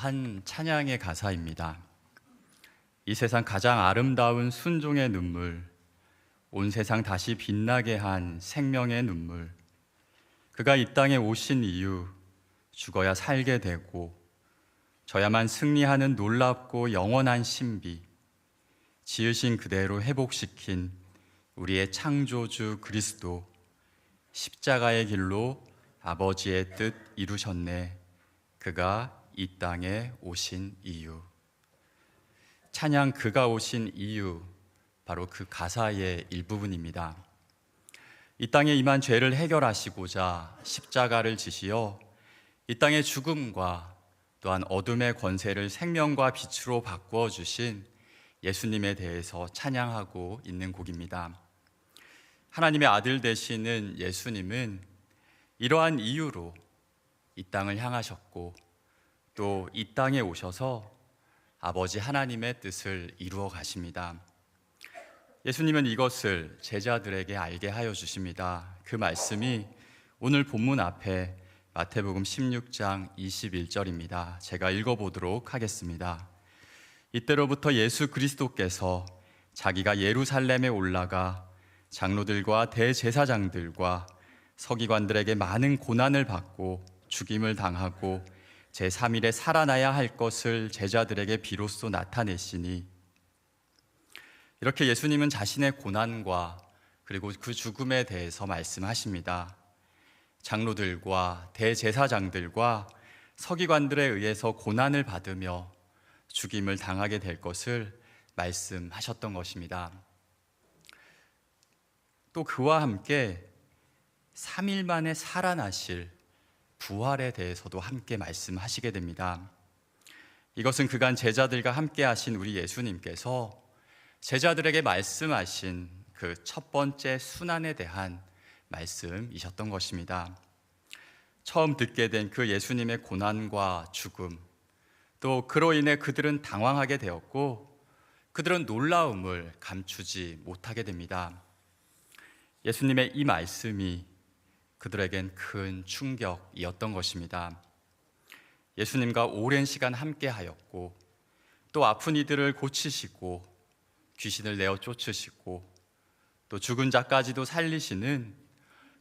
한 찬양의 가사입니다. 이 세상 가장 아름다운 순종의 눈물, 온 세상 다시 빛나게 한 생명의 눈물. 그가 이 땅에 오신 이유, 죽어야 살게 되고, 저야만 승리하는 놀랍고 영원한 신비, 지으신 그대로 회복시킨 우리의 창조주 그리스도, 십자가의 길로 아버지의 뜻 이루셨네. 그가 이 땅에 오신 이유. 찬양 그가 오신 이유. 바로 그 가사의 일부분입니다. 이 땅에 임한 죄를 해결하시고자 십자가를 지시어 이 땅의 죽음과 또한 어둠의 권세를 생명과 빛으로 바꾸어 주신 예수님에 대해서 찬양하고 있는 곡입니다. 하나님의 아들 되시는 예수님은 이러한 이유로 이 땅을 향하셨고 또 이 땅에 오셔서 아버지 하나님의 뜻을 이루어 가십니다. 예수님은 이것을 제자들에게 알게 하여 주십니다. 그 말씀이 오늘 본문 앞에 마태복음 16장 21절입니다. 제가 읽어보도록 하겠습니다. 이때로부터 예수 그리스도께서 자기가 예루살렘에 올라가 장로들과 대제사장들과 서기관들에게 많은 고난을 받고 죽임을 당하고 제3일에 살아나야 할 것을 제자들에게 비로소 나타내시니 이렇게 예수님은 자신의 고난과 그리고 그 죽음에 대해서 말씀하십니다. 장로들과 대제사장들과 서기관들에 의해서 고난을 받으며 죽임을 당하게 될 것을 말씀하셨던 것입니다. 또 그와 함께 3일 만에 살아나실 부활에 대해서도 함께 말씀하시게 됩니다. 이것은 그간 제자들과 함께 하신 우리 예수님께서 제자들에게 말씀하신 그 첫 번째 순환에 대한 말씀이셨던 것입니다. 처음 듣게 된 그 예수님의 고난과 죽음, 또 그로 인해 그들은 당황하게 되었고, 그들은 놀라움을 감추지 못하게 됩니다. 예수님의 이 말씀이 그들에겐 큰 충격이었던 것입니다. 예수님과 오랜 시간 함께 하였고, 또 아픈 이들을 고치시고, 귀신을 내어 쫓으시고, 또 죽은 자까지도 살리시는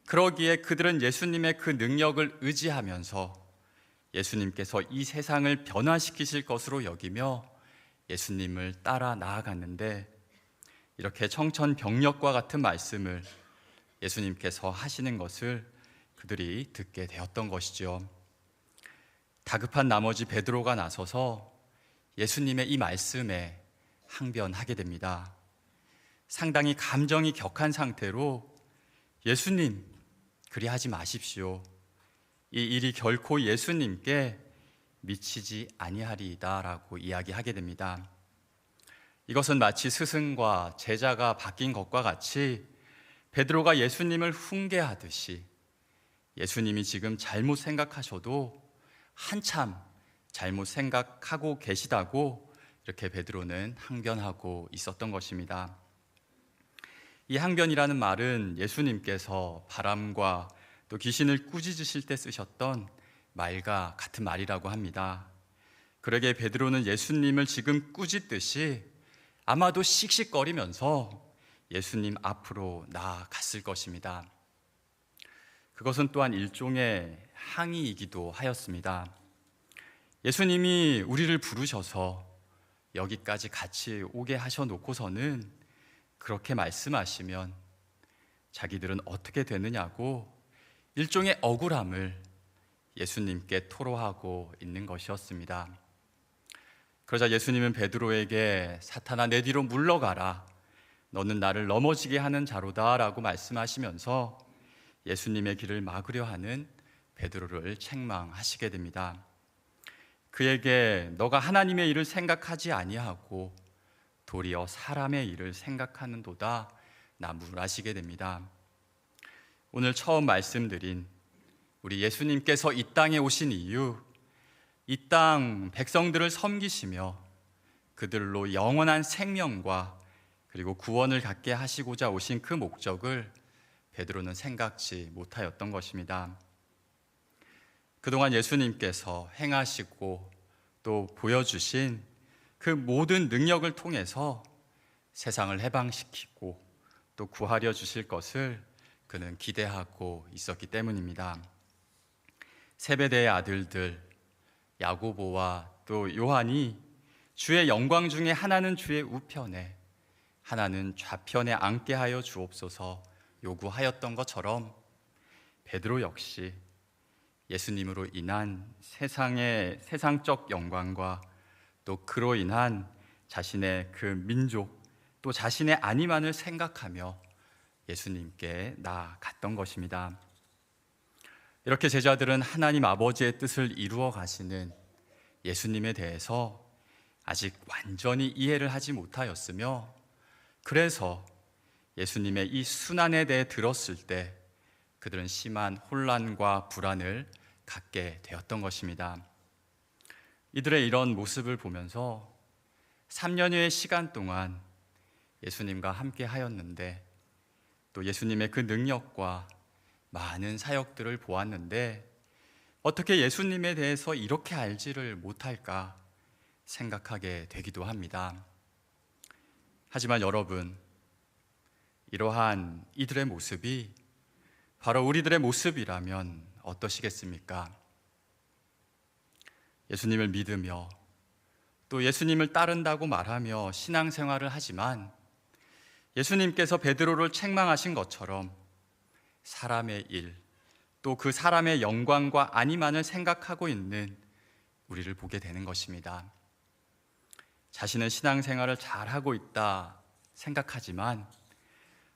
그러기에 그들은 예수님의 그 능력을 의지하면서 예수님께서 이 세상을 변화시키실 것으로 여기며 예수님을 따라 나아갔는데 이렇게 청천벽력과 같은 말씀을 예수님께서 하시는 것을 그들이 듣게 되었던 것이죠. 다급한 나머지 베드로가 나서서 예수님의 이 말씀에 항변하게 됩니다. 상당히 감정이 격한 상태로 예수님, 그리하지 마십시오. 이 일이 결코 예수님께 미치지 아니하리이다라고 이야기하게 됩니다. 이것은 마치 스승과 제자가 바뀐 것과 같이 베드로가 예수님을 훈계하듯이 예수님이 지금 잘못 생각하셔도 한참 잘못 생각하고 계시다고 이렇게 베드로는 항변하고 있었던 것입니다. 이 항변이라는 말은 예수님께서 바람과 또 귀신을 꾸짖으실 때 쓰셨던 말과 같은 말이라고 합니다. 그러게 베드로는 예수님을 지금 꾸짖듯이 아마도 씩씩거리면서 예수님 앞으로 나아갔을 것입니다. 그것은 또한 일종의 항의이기도 하였습니다. 예수님이 우리를 부르셔서 여기까지 같이 오게 하셔 놓고서는 그렇게 말씀하시면 자기들은 어떻게 되느냐고 일종의 억울함을 예수님께 토로하고 있는 것이었습니다. 그러자 예수님은 베드로에게 사탄아 내 뒤로 물러가라. 너는 나를 넘어지게 하는 자로다라고 말씀하시면서 예수님의 길을 막으려 하는 베드로를 책망하시게 됩니다. 그에게 너가 하나님의 일을 생각하지 아니하고 도리어 사람의 일을 생각하는도다 나무라시게 됩니다. 오늘 처음 말씀드린 우리 예수님께서 이 땅에 오신 이유, 이 땅 백성들을 섬기시며 그들로 영원한 생명과 그리고 구원을 갖게 하시고자 오신 그 목적을 베드로는 생각지 못하였던 것입니다. 그동안 예수님께서 행하시고 또 보여주신 그 모든 능력을 통해서 세상을 해방시키고 또 구하려 주실 것을 그는 기대하고 있었기 때문입니다. 세베대의 아들들 야고보와 또 요한이 주의 영광 중에 하나는 주의 우편에 하나는 좌편에 앉게 하여 주옵소서 요구하였던 것처럼 베드로 역시 예수님으로 인한 세상의 세상적 영광과 또 그로 인한 자신의 그 민족 또 자신의 안위만을 생각하며 예수님께 나아갔던 것입니다. 이렇게 제자들은 하나님 아버지의 뜻을 이루어 가시는 예수님에 대해서 아직 완전히 이해를 하지 못하였으며 그래서 예수님의 이 순환에 대해 들었을 때 그들은 심한 혼란과 불안을 갖게 되었던 것입니다. 이들의 이런 모습을 보면서 3년여의 시간 동안 예수님과 함께 하였는데 또 예수님의 그 능력과 많은 사역들을 보았는데 어떻게 예수님에 대해서 이렇게 알지를 못할까 생각하게 되기도 합니다. 하지만 여러분, 이러한 이들의 모습이 바로 우리들의 모습이라면 어떠시겠습니까? 예수님을 믿으며 또 예수님을 따른다고 말하며 신앙생활을 하지만 예수님께서 베드로를 책망하신 것처럼 사람의 일, 또 그 사람의 영광과 안위만을 생각하고 있는 우리를 보게 되는 것입니다. 자신은 신앙생활을 잘하고 있다 생각하지만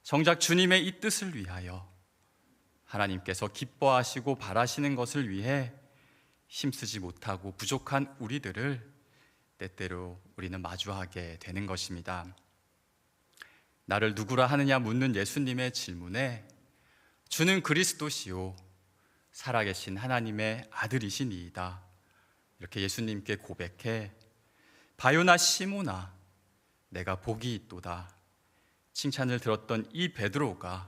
정작 주님의 이 뜻을 위하여 하나님께서 기뻐하시고 바라시는 것을 위해 힘쓰지 못하고 부족한 우리들을 때때로 우리는 마주하게 되는 것입니다. 나를 누구라 하느냐 묻는 예수님의 질문에 주는 그리스도시요 살아계신 하나님의 아들이시니이다. 이렇게 예수님께 고백해 바요나 시모나 내가 복이 있도다. 칭찬을 들었던 이 베드로가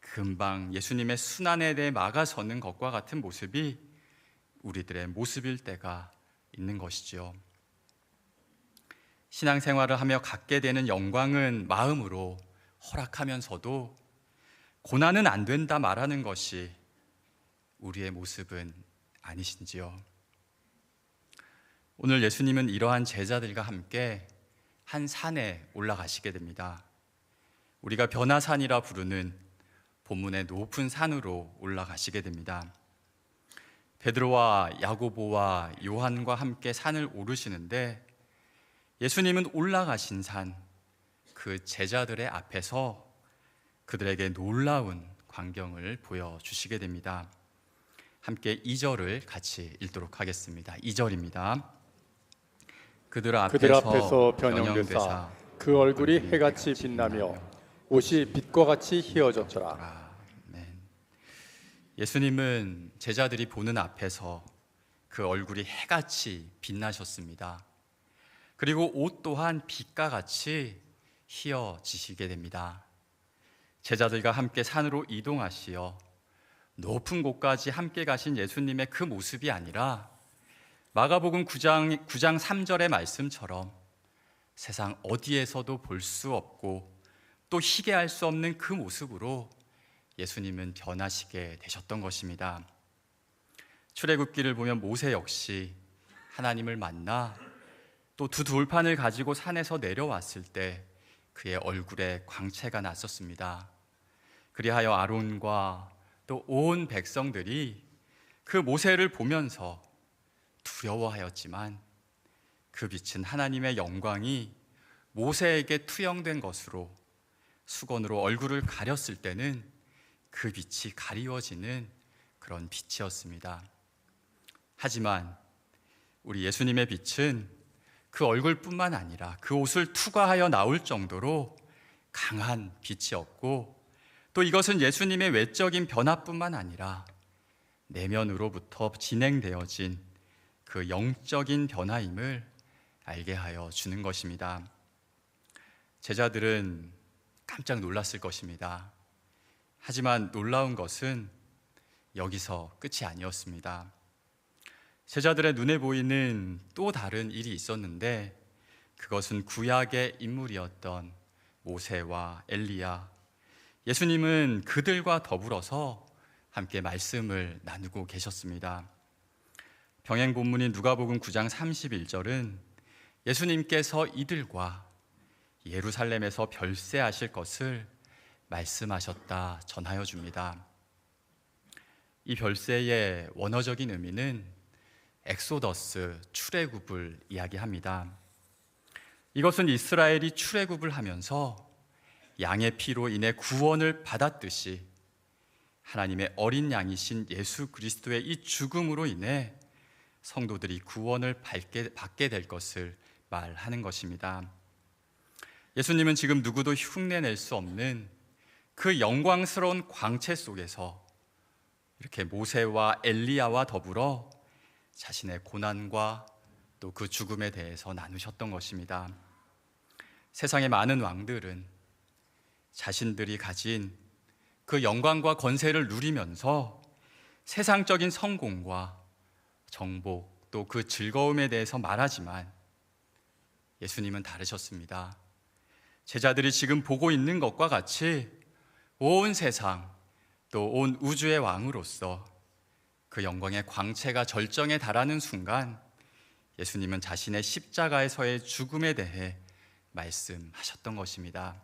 금방 예수님의 순환에 대해 막아서는 것과 같은 모습이 우리들의 모습일 때가 있는 것이지요. 신앙생활을 하며 갖게 되는 영광은 마음으로 허락하면서도 고난은 안 된다 말하는 것이 우리의 모습은 아니신지요. 오늘 예수님은 이러한 제자들과 함께 한 산에 올라가시게 됩니다. 우리가 변화산이라 부르는 본문의 높은 산으로 올라가시게 됩니다. 베드로와 야고보와 요한과 함께 산을 오르시는데 예수님은 올라가신 산, 그 제자들의 앞에서 그들에게 놀라운 광경을 보여주시게 됩니다. 함께 2절을 같이 읽도록 하겠습니다. 2절입니다. 그들 앞에서, 그들 앞에서 변형되사 그 얼굴이 해같이 빛나며 옷이 빛과 같이 희어졌더라. 아멘. 예수님은 제자들이 보는 앞에서 그 얼굴이 해같이 빛나셨습니다. 그리고 옷 또한 빛과 같이 희어지시게 됩니다. 제자들과 함께 산으로 이동하시어 높은 곳까지 함께 가신 예수님의 그 모습이 아니라 마가복음 9장 9장 3절의 말씀처럼 세상 어디에서도 볼 수 없고 또 희게 할 수 없는 그 모습으로 예수님은 변하시게 되셨던 것입니다. 출애굽기를 보면 모세 역시 하나님을 만나 또 두 돌판을 가지고 산에서 내려왔을 때 그의 얼굴에 광채가 났었습니다. 그리하여 아론과 또 온 백성들이 그 모세를 보면서 두려워하였지만 그 빛은 하나님의 영광이 모세에게 투영된 것으로 수건으로 얼굴을 가렸을 때는 그 빛이 가리워지는 그런 빛이었습니다. 하지만 우리 예수님의 빛은 그 얼굴뿐만 아니라 그 옷을 투과하여 나올 정도로 강한 빛이었고 또 이것은 예수님의 외적인 변화뿐만 아니라 내면으로부터 진행되어진 그 영적인 변화임을 알게 하여 주는 것입니다. 제자들은 깜짝 놀랐을 것입니다. 하지만 놀라운 것은 여기서 끝이 아니었습니다. 제자들의 눈에 보이는 또 다른 일이 있었는데 그것은 구약의 인물이었던 모세와 엘리야. 예수님은 그들과 더불어서 함께 말씀을 나누고 계셨습니다. 병행 본문인 누가복음 9장 31절은 예수님께서 이들과 예루살렘에서 별세하실 것을 말씀하셨다 전하여 줍니다. 이 별세의 원어적인 의미는 엑소더스 출애굽을 이야기합니다. 이것은 이스라엘이 출애굽을 하면서 양의 피로 인해 구원을 받았듯이 하나님의 어린 양이신 예수 그리스도의 이 죽음으로 인해 성도들이 구원을 받게, 될 것을 말하는 것입니다. 예수님은 지금 누구도 흉내낼 수 없는 그 영광스러운 광채 속에서 이렇게 모세와 엘리야와 더불어 자신의 고난과 또 그 죽음에 대해서 나누셨던 것입니다. 세상의 많은 왕들은 자신들이 가진 그 영광과 권세를 누리면서 세상적인 성공과 정복 또 그 즐거움에 대해서 말하지만 예수님은 다르셨습니다. 제자들이 지금 보고 있는 것과 같이 온 세상 또 온 우주의 왕으로서 그 영광의 광채가 절정에 달하는 순간 예수님은 자신의 십자가에서의 죽음에 대해 말씀하셨던 것입니다.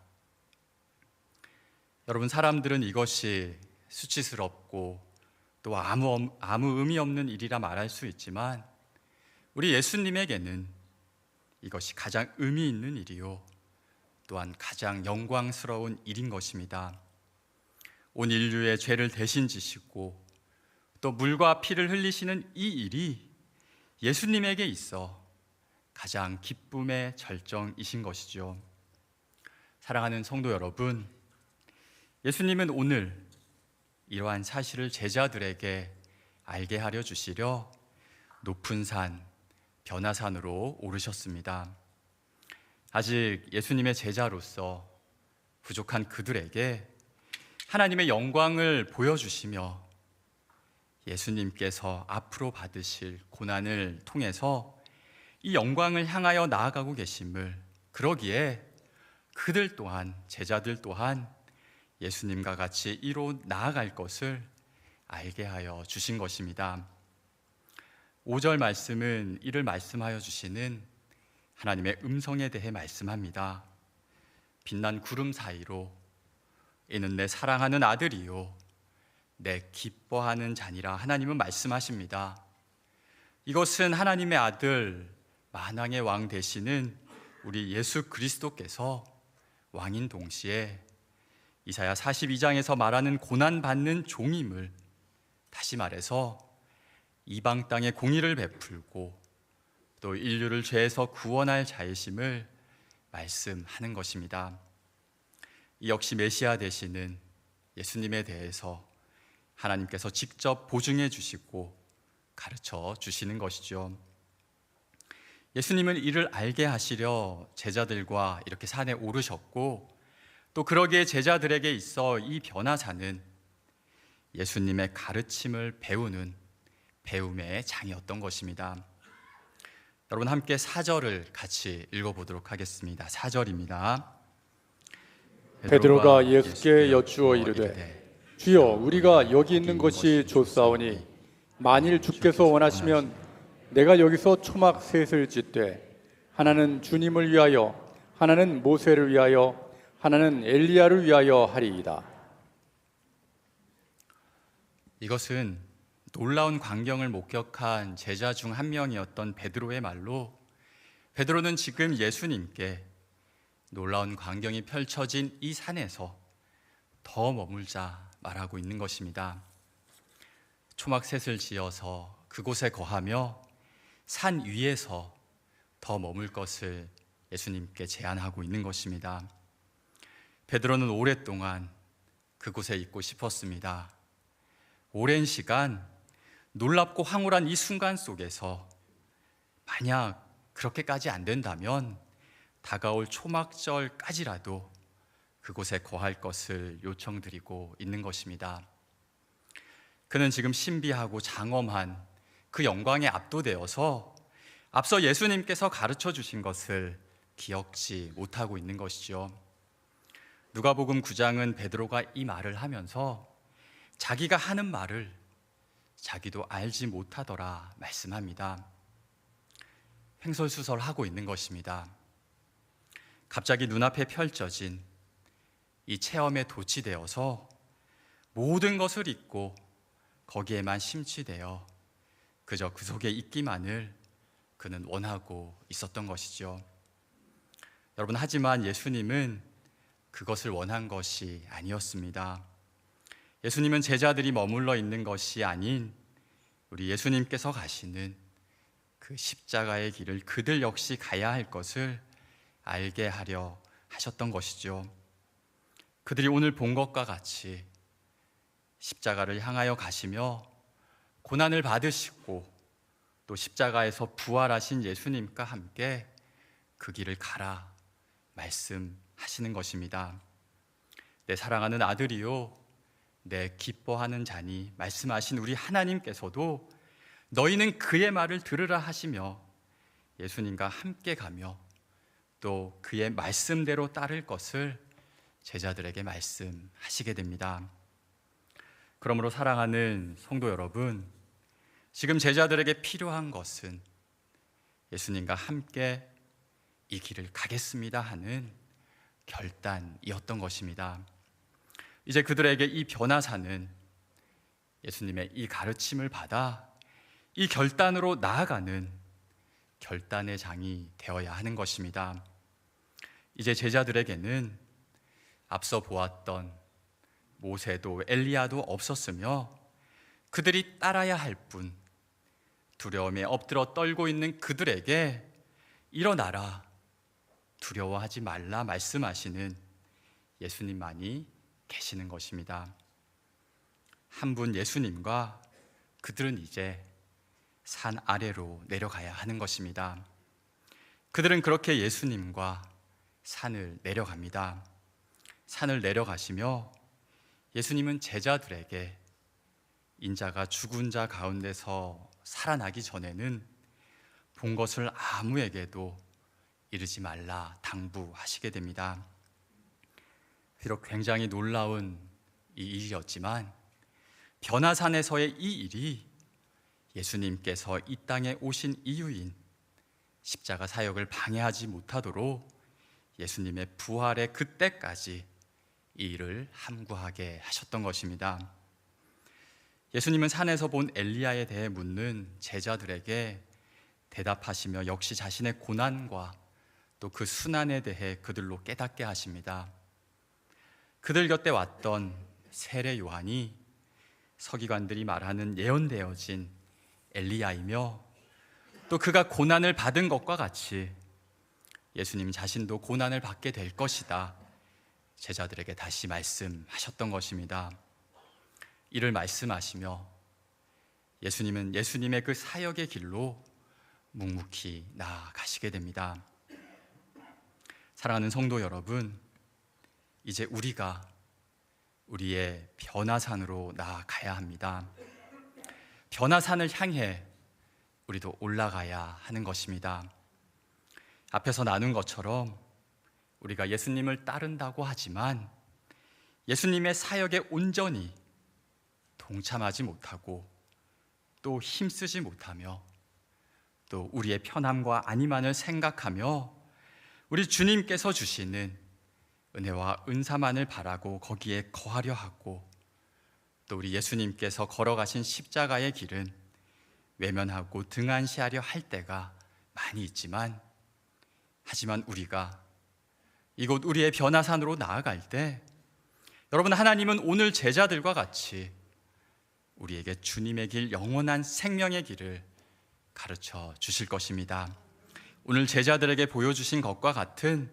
여러분 사람들은 이것이 수치스럽고 또 아무 아무 의미 없는 일이라 말할 수 있지만 우리 예수님에게는 이것이 가장 의미 있는 일이요 또한 가장 영광스러운 일인 것입니다. 온 인류의 죄를 대신 지시고 또 물과 피를 흘리시는 이 일이 예수님에게 있어 가장 기쁨의 절정이신 것이죠. 사랑하는 성도 여러분, 예수님은 오늘 이러한 사실을 제자들에게 알게 하려 주시려 높은 산, 변화산으로 오르셨습니다. 아직 예수님의 제자로서 부족한 그들에게 하나님의 영광을 보여주시며 예수님께서 앞으로 받으실 고난을 통해서 이 영광을 향하여 나아가고 계심을 그러기에 그들 또한 제자들 또한 예수님과 같이 이로 나아갈 것을 알게 하여 주신 것입니다. 5절 말씀은 이를 말씀하여 주시는 하나님의 음성에 대해 말씀합니다. 빛난 구름 사이로 이는 내 사랑하는 아들이요 내 기뻐하는 자니라 하나님은 말씀하십니다. 이것은 하나님의 아들 만왕의 왕 되시는 우리 예수 그리스도께서 왕인 동시에 이사야 42장에서 말하는 고난 받는 종임을 다시 말해서 이방 땅에 공의를 베풀고 또 인류를 죄에서 구원할 자이심을 말씀하는 것입니다. 이 역시 메시아 되시는 예수님에 대해서 하나님께서 직접 보증해 주시고 가르쳐 주시는 것이죠. 예수님은 이를 알게 하시려 제자들과 이렇게 산에 오르셨고 또 그러기에 제자들에게 있어 이 변화사는 예수님의 가르침을 배우는 배움의 장이었던 것입니다. 여러분 함께 사절을 같이 읽어보도록 하겠습니다. 사절입니다. 베드로가 예수께 여쭈어 이르되 주여 우리가 여기 있는 것이 좋사오니 만일 주께서 원하시면 내가 여기서 초막 셋을 짓되 하나는 주님을 위하여 하나는 모세를 위하여 하나는 엘리야를 위하여 하리이다. 이것은 놀라운 광경을 목격한 제자 중 한 명이었던 베드로의 말로 베드로는 지금 예수님께 놀라운 광경이 펼쳐진 이 산에서 더 머물자 말하고 있는 것입니다. 초막셋을 지어서 그곳에 거하며 산 위에서 더 머물 것을 예수님께 제안하고 있는 것입니다. 베드로는 오랫동안 그곳에 있고 싶었습니다. 오랜 시간 놀랍고 황홀한 이 순간 속에서 만약 그렇게까지 안 된다면 다가올 초막절까지라도 그곳에 거할 것을 요청드리고 있는 것입니다. 그는 지금 신비하고 장엄한 그 영광에 압도되어서 앞서 예수님께서 가르쳐 주신 것을 기억지 못하고 있는 것이죠. 누가복음 9장은 베드로가 이 말을 하면서 자기가 하는 말을 자기도 알지 못하더라 말씀합니다. 횡설수설하고 있는 것입니다. 갑자기 눈앞에 펼쳐진 이 체험에 도취되어서 모든 것을 잊고 거기에만 심취되어 그저 그 속에 있기만을 그는 원하고 있었던 것이죠. 여러분, 하지만 예수님은 그것을 원한 것이 아니었습니다. 예수님은 제자들이 머물러 있는 것이 아닌 우리 예수님께서 가시는 그 십자가의 길을 그들 역시 가야 할 것을 알게 하려 하셨던 것이죠. 그들이 오늘 본 것과 같이 십자가를 향하여 가시며 고난을 받으시고 또 십자가에서 부활하신 예수님과 함께 그 길을 가라 말씀 하시는 것입니다. 내 사랑하는 아들이요, 내 기뻐하는 자니 말씀하신 우리 하나님께서도 너희는 그의 말을 들으라 하시며 예수님과 함께 가며 또 그의 말씀대로 따를 것을 제자들에게 말씀하시게 됩니다. 그러므로 사랑하는 성도 여러분, 지금 제자들에게 필요한 것은 예수님과 함께 이 길을 가겠습니다 하는 결단이었던 것입니다. 이제 그들에게 이 변화사는 예수님의 이 가르침을 받아 이 결단으로 나아가는 결단의 장이 되어야 하는 것입니다. 이제 제자들에게는 앞서 보았던 모세도 엘리야도 없었으며 그들이 따라야 할 뿐 두려움에 엎드려 떨고 있는 그들에게 일어나라 두려워하지 말라 말씀하시는 예수님만이 계시는 것입니다. 한 분 예수님과 그들은 이제 산 아래로 내려가야 하는 것입니다. 그들은 그렇게 예수님과 산을 내려갑니다. 산을 내려가시며 예수님은 제자들에게 인자가 죽은 자 가운데서 살아나기 전에는 본 것을 아무에게도 이르지 말라 당부하시게 됩니다. 비록 굉장히 놀라운 이 일이었지만 변화산에서의 이 일이 예수님께서 이 땅에 오신 이유인 십자가 사역을 방해하지 못하도록 예수님의 부활의 그때까지 이 일을 함구하게 하셨던 것입니다. 예수님은 산에서 본 엘리야에 대해 묻는 제자들에게 대답하시며 역시 자신의 고난과 또 그 순환에 대해 그들로 깨닫게 하십니다. 그들 곁에 왔던 세례 요한이 서기관들이 말하는 예언되어진 엘리야이며 또 그가 고난을 받은 것과 같이 예수님 자신도 고난을 받게 될 것이다. 제자들에게 다시 말씀하셨던 것입니다. 이를 말씀하시며 예수님은 예수님의 그 사역의 길로 묵묵히 나아가시게 됩니다. 사랑하는 성도 여러분, 이제 우리가 우리의 변화산으로 나아가야 합니다. 변화산을 향해 우리도 올라가야 하는 것입니다. 앞에서 나눈 것처럼 우리가 예수님을 따른다고 하지만 예수님의 사역에 온전히 동참하지 못하고 또 힘쓰지 못하며 또 우리의 편함과 아니만을 생각하며 우리 주님께서 주시는 은혜와 은사만을 바라고 거기에 거하려 하고 또 우리 예수님께서 걸어가신 십자가의 길은 외면하고 등한시하려 할 때가 많이 있지만 하지만 우리가 이곳 우리의 변화산으로 나아갈 때 여러분 하나님은 오늘 제자들과 같이 우리에게 주님의 길 영원한 생명의 길을 가르쳐 주실 것입니다. 오늘 제자들에게 보여주신 것과 같은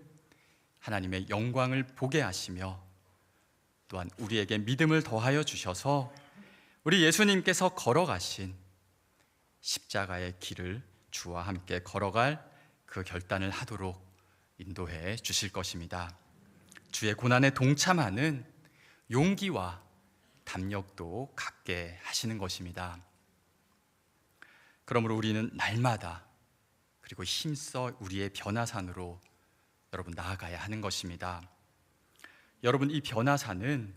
하나님의 영광을 보게 하시며 또한 우리에게 믿음을 더하여 주셔서 우리 예수님께서 걸어가신 십자가의 길을 주와 함께 걸어갈 그 결단을 하도록 인도해 주실 것입니다. 주의 고난에 동참하는 용기와 담력도 갖게 하시는 것입니다. 그러므로 우리는 날마다 그리고 힘써 우리의 변화산으로 여러분 나아가야 하는 것입니다. 여러분 이 변화산은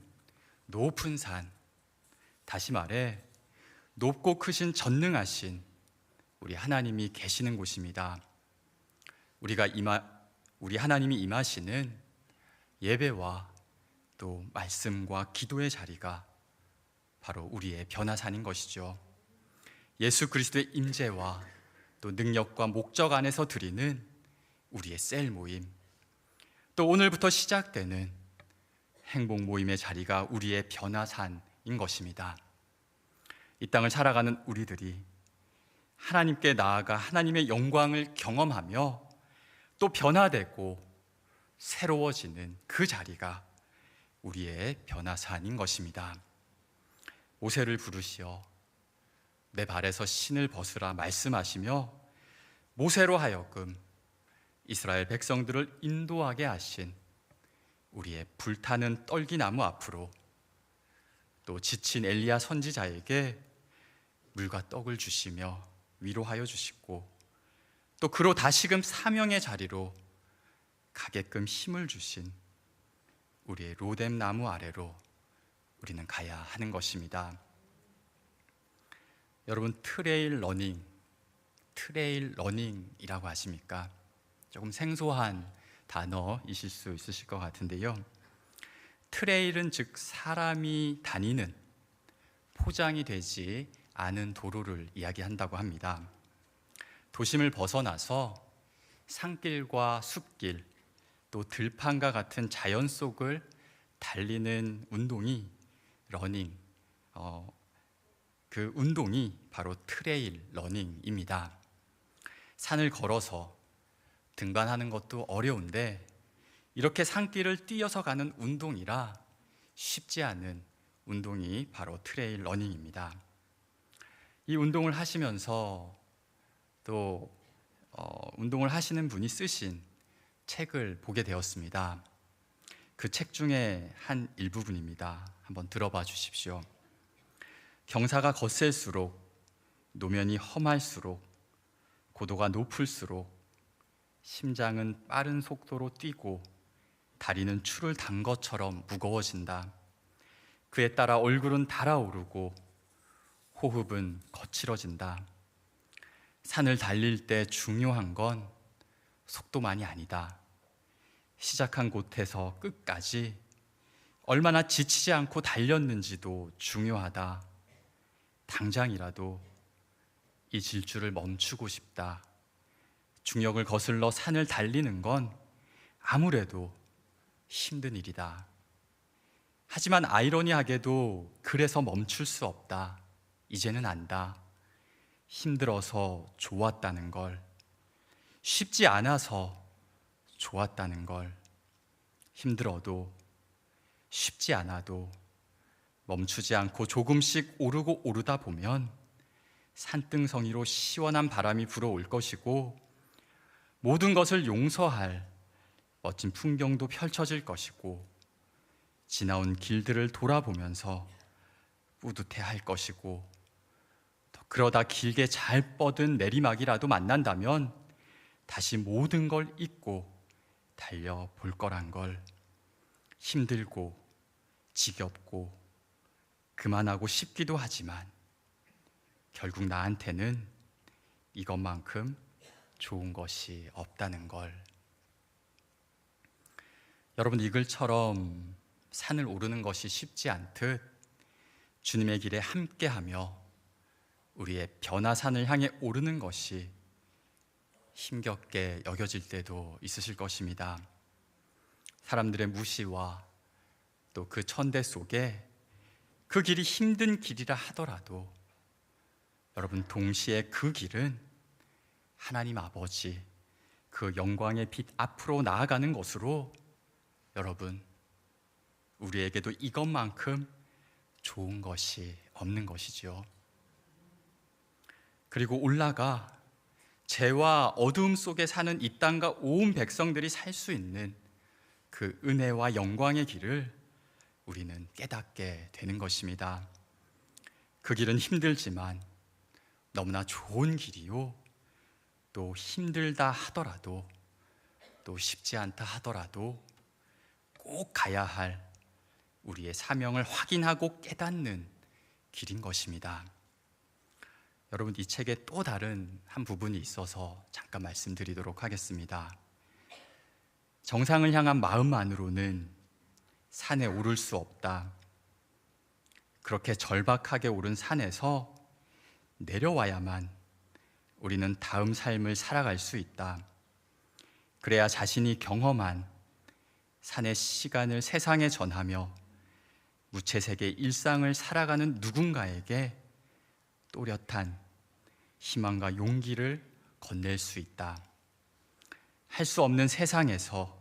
높은 산, 다시 말해 높고 크신 전능하신 우리 하나님이 계시는 곳입니다. 우리가 임하 우리 하나님이 임하시는 예배와 또 말씀과 기도의 자리가 바로 우리의 변화산인 것이죠. 예수 그리스도의 임재와 또 능력과 목적 안에서 드리는 우리의 셀 모임, 또 오늘부터 시작되는 행복 모임의 자리가 우리의 변화산인 것입니다. 이 땅을 살아가는 우리들이 하나님께 나아가 하나님의 영광을 경험하며 또 변화되고 새로워지는 그 자리가 우리의 변화산인 것입니다. 모세를 부르시어 내 발에서 신을 벗으라 말씀하시며 모세로 하여금 이스라엘 백성들을 인도하게 하신 우리의 불타는 떨기나무 앞으로 또 지친 엘리야 선지자에게 물과 떡을 주시며 위로하여 주시고 또 그로 다시금 사명의 자리로 가게끔 힘을 주신 우리의 로뎀 나무 아래로 우리는 가야 하는 것입니다. 여러분 트레일 러닝, 트레일 러닝이라고 하십니까? 조금 생소한 단어이실 수 있으실 것 같은데요. 트레일은 즉 사람이 다니는 포장이 되지 않은 도로를 이야기한다고 합니다. 도심을 벗어나서 산길과 숲길 또 들판과 같은 자연 속을 달리는 운동이 러닝 어, 그 운동이 바로 트레일 러닝입니다. 산을 걸어서 등반하는 것도 어려운데 이렇게 산길을 뛰어서 가는 운동이라 쉽지 않은 운동이 바로 트레일 러닝입니다. 이 운동을 하시면서 또 어, 운동을 하시는 분이 쓰신 책을 보게 되었습니다. 그 책 중에 한 일부분입니다. 한번 들어봐 주십시오. 경사가 거셀수록 노면이 험할수록 고도가 높을수록 심장은 빠른 속도로 뛰고 다리는 추를 단 것처럼 무거워진다. 그에 따라 얼굴은 달아오르고 호흡은 거칠어진다. 산을 달릴 때 중요한 건 속도만이 아니다. 시작한 곳에서 끝까지 얼마나 지치지 않고 달렸는지도 중요하다. 당장이라도 이 질주를 멈추고 싶다. 중력을 거슬러 산을 달리는 건 아무래도 힘든 일이다. 하지만 아이러니하게도 그래서 멈출 수 없다. 이제는 안다. 힘들어서 좋았다는 걸, 쉽지 않아서 좋았다는 걸, 힘들어도 쉽지 않아도 멈추지 않고 조금씩 오르고 오르다 보면 산등성이로 시원한 바람이 불어올 것이고 모든 것을 용서할 멋진 풍경도 펼쳐질 것이고 지나온 길들을 돌아보면서 뿌듯해 할 것이고 또 그러다 길게 잘 뻗은 내리막이라도 만난다면 다시 모든 걸 잊고 달려 볼 거란 걸 힘들고 지겹고 그만하고 싶기도 하지만 결국 나한테는 이것만큼 좋은 것이 없다는 걸. 여러분 이 글처럼 산을 오르는 것이 쉽지 않듯 주님의 길에 함께하며 우리의 변화산을 향해 오르는 것이 힘겹게 여겨질 때도 있으실 것입니다. 사람들의 무시와 또 그 천대 속에 그 길이 힘든 길이라 하더라도 여러분 동시에 그 길은 하나님 아버지 그 영광의 빛 앞으로 나아가는 것으로 여러분 우리에게도 이것만큼 좋은 것이 없는 것이지요. 그리고 올라가 죄와 어두움 속에 사는 이 땅과 온 백성들이 살 수 있는 그 은혜와 영광의 길을 우리는 깨닫게 되는 것입니다. 그 길은 힘들지만 너무나 좋은 길이요. 또 힘들다 하더라도 또 쉽지 않다 하더라도 꼭 가야 할 우리의 사명을 확인하고 깨닫는 길인 것입니다. 여러분 이 책에 또 다른 한 부분이 있어서 잠깐 말씀드리도록 하겠습니다. 정상을 향한 마음만으로는 산에 오를 수 없다. 그렇게 절박하게 오른 산에서 내려와야만 우리는 다음 삶을 살아갈 수 있다. 그래야 자신이 경험한 산의 시간을 세상에 전하며 무채색의 일상을 살아가는 누군가에게 또렷한 희망과 용기를 건넬 수 있다. 할 수 없는 세상에서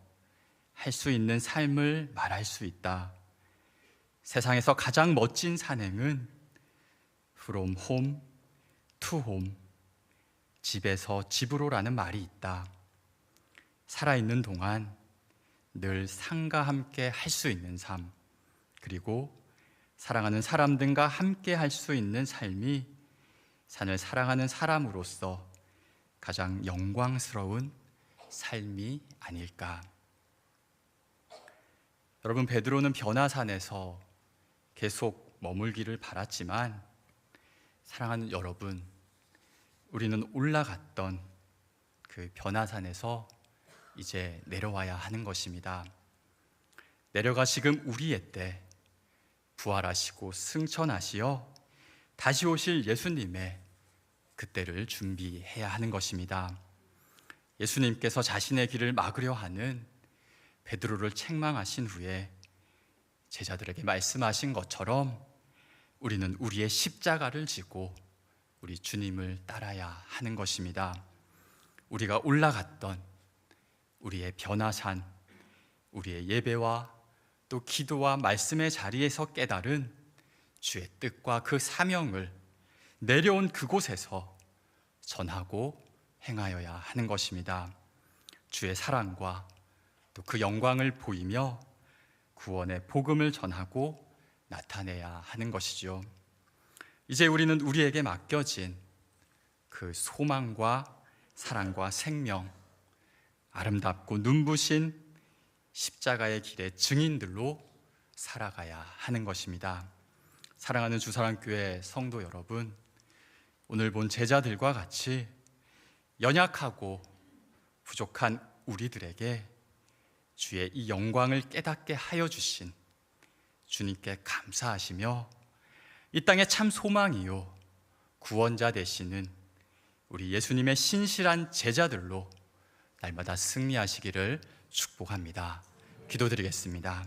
할 수 있는 삶을 말할 수 있다. 세상에서 가장 멋진 산행은 from home to home 집에서 집으로라는 말이 있다. 살아있는 동안 늘 상과 함께 할 수 있는 삶, 그리고 사랑하는 사람 들과 함께 할 수 있는 삶이 산을 사랑하는 사람으로서 가장 영광스러운 삶이 아닐까. 여러분, 베드로는 변화산에서 계속 머물기를 바랐지만, 사랑하는 여러분, 우리는 올라갔던 그 변화산에서 이제 내려와야 하는 것입니다. 내려가 지금 우리의 때 부활하시고 승천하시어 다시 오실 예수님의 그때를 준비해야 하는 것입니다. 예수님께서 자신의 길을 막으려 하는 베드로를 책망하신 후에 제자들에게 말씀하신 것처럼 우리는 우리의 십자가를 지고 우리 주님을 따라야 하는 것입니다. 우리가 올라갔던 우리의 변화산, 우리의 예배와 또 기도와 말씀의 자리에서 깨달은 주의 뜻과 그 사명을 내려온 그곳에서 전하고 행하여야 하는 것입니다. 주의 사랑과 또 그 영광을 보이며 구원의 복음을 전하고 나타내야 하는 것이죠. 이제 우리는 우리에게 맡겨진 그 소망과 사랑과 생명, 아름답고 눈부신 십자가의 길의 증인들로 살아가야 하는 것입니다. 사랑하는 주사랑교회 성도 여러분, 오늘 본 제자들과 같이 연약하고 부족한 우리들에게 주의 이 영광을 깨닫게 하여 주신 주님께 감사하시며 이 땅에 참 소망이요 구원자 되시는 우리 예수님의 신실한 제자들로 날마다 승리하시기를 축복합니다. 기도드리겠습니다.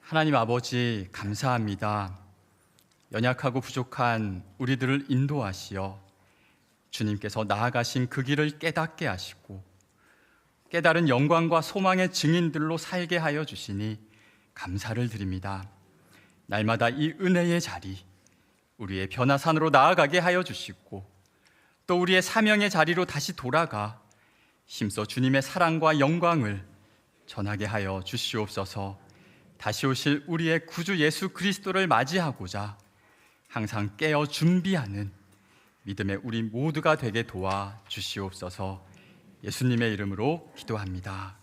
하나님 아버지 감사합니다. 연약하고 부족한 우리들을 인도하시어 주님께서 나아가신 그 길을 깨닫게 하시고 깨달은 영광과 소망의 증인들로 살게 하여 주시니 감사를 드립니다. 날마다 이 은혜의 자리 우리의 변화산으로 나아가게 하여 주시고 또 우리의 사명의 자리로 다시 돌아가 힘써 주님의 사랑과 영광을 전하게 하여 주시옵소서. 다시 오실 우리의 구주 예수 그리스도를 맞이하고자 항상 깨어 준비하는 믿음의 우리 모두가 되게 도와 주시옵소서. 예수님의 이름으로 기도합니다.